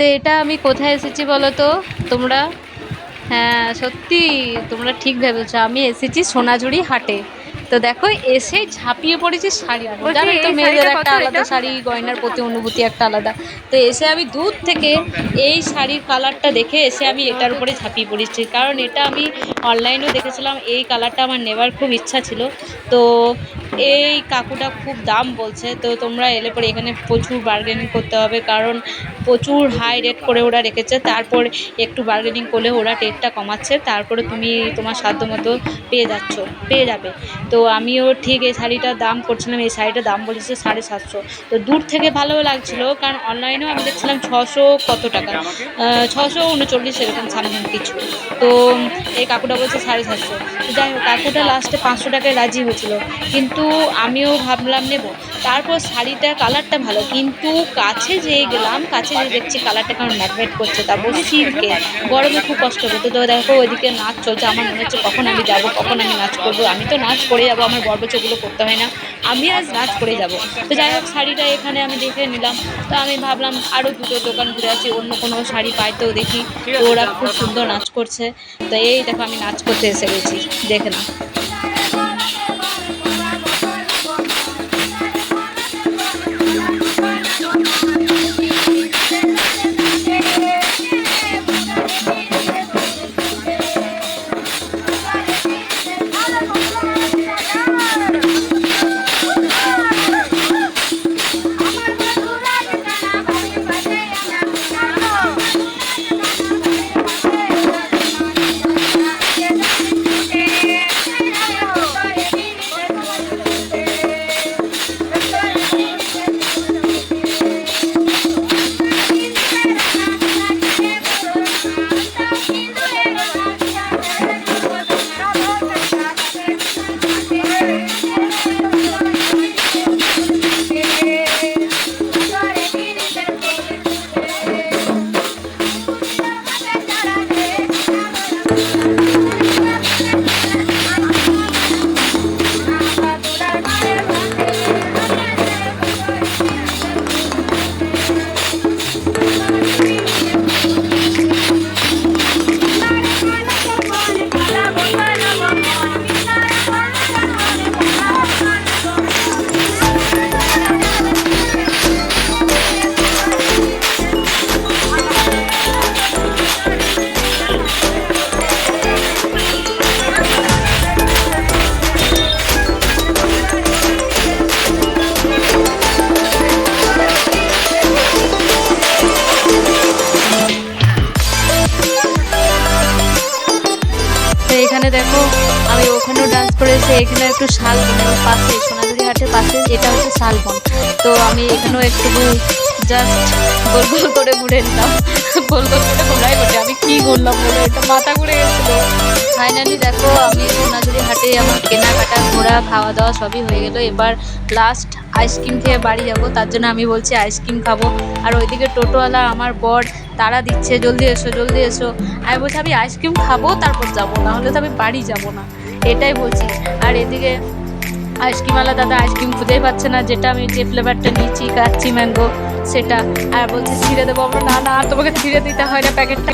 তো এটা আমি কোথায় এসেছি বলো তো? তোমরা? হ্যাঁ সত্যি তোমরা ঠিক ভেবেছো। আমি এসেছি সোনাঝুরি হাটে। তো দেখো এসে ঝাঁপিয়ে পড়েছি শাড়ি বলছি, তো মেয়েদের একটা আলাদা শাড়ি গয়নার প্রতি অনুভূতি একটা আলাদা। তো এসে আমি দূর থেকে এই শাড়ির কালারটা দেখে এসে আমি এটার উপরে ঝাঁপিয়ে পড়েছি। কারণ এটা আমি অনলাইনেও দেখেছিলাম এই কালারটা আমার নেবার খুব ইচ্ছা ছিল। তো এই কাকুটা খুব দাম বলছে, তো তোমরা এলে পরে এখানে প্রচুর বার্গেনিং করতে হবে, কারণ প্রচুর হাই রেট করে ওরা রেখেছে, তারপর একটু বার্গেনিং করলে ওরা রেটটা কমাচ্ছে, তারপরে তুমি তোমার সাধ্য মতো পেয়ে যাচ্ছ, পেয়ে যাবে। তো আমিও ঠিক এই শাড়িটার দাম করছিলাম, এই শাড়িটার দাম বলেছে সাড়ে সাতশো। তো দূর থেকে ভালো লাগছিল, কারণ অনলাইনেও আমি দেখছিলাম ছশো কত টাকা ছশো উনচল্লিশ এরকম সামথিং কিছু। তো এই কাকুটা বলছে সাড়ে সাতশো। যাই হোক, কাকুটা লাস্টে পাঁচশো টাকায় রাজি হয়েছিল, কিন্তু আমিও ভাবলাম নেব। তারপর শাড়িটার কালারটা ভালো। কিন্তু কাছে যেয়ে গেলাম, কাছে যেয়ে দেখছি কালারটা কেমন ম্যাটমেট করছে তারপর সিল্কে গরমে খুব কষ্ট হতো। তো দেখো ওইদিকে নাচ চলছে। আমার মনে হচ্ছে, কখন আমি যাব? কখন আমি নাচ করব? আমি তো নাচ করে যাব, আমার বরবচগুলো করতে হয় না। আমি আজ নাচ করে যাব। তো যাই হোক, শাড়িটা এখানে আমি দেখে নিলাম। তো আমি ভাবলাম আরও দুটো দোকান ঘুরে আসি। অন্য কোনো শাড়ি পাই তো দেখি। ওরা খুব সুন্দর নাচ করছে। তো এই দেখো, আমি নাচ করতে এসে গেছি। দেখে না তো এখানে দেখো, আমি ওখানেও ডান্স করেছি, এখানে একটু শালবনের পাশে, সোনাঝুরি হাটের পাশে, এটা হচ্ছে শালবন। তো আমি এখানেও একটু জাস্ট গোল গোল করে ঘুরে নিলাম। গোল গোল করে ঘোরাই বটে, আমি কি করলাম বলে, এটা মাথা ঘুরে গেছিল। ফাইনালি দেখো, আমি সোনাঝুরি হাটে আমার কেনাকাটা, ঘোরা খাওয়া দাওয়া সবই হয়ে গেলো। এবার লাস্ট আইসক্রিম খেয়ে বাড়ি যাব, তার জন্য আমি বলছি আইসক্রিম খাব। আর ওইদিকে টোটোওয়ালা আমার বর তারা দিচ্ছে, জলদি এসো জলদি এসো। আমি বলছি, আমি আইসক্রিম খাব, তারপর যাব। না হলে তো আমি বাড়ি যাব না। এটাই বলছি। আর এদিকে আইসক্রিমওয়ালা দাদা আইসক্রিম খুঁজেই পাচ্ছে না, যেটা আমি যে ফ্লেভারটা নিয়েছি কাচ্ছি ম্যাঙ্গো সেটা। আর বলছি, ছিঁড়ে দেবো। আমরা না না আর তোমাকে ছিঁড়ে দিতে হয় না, প্যাকেটটা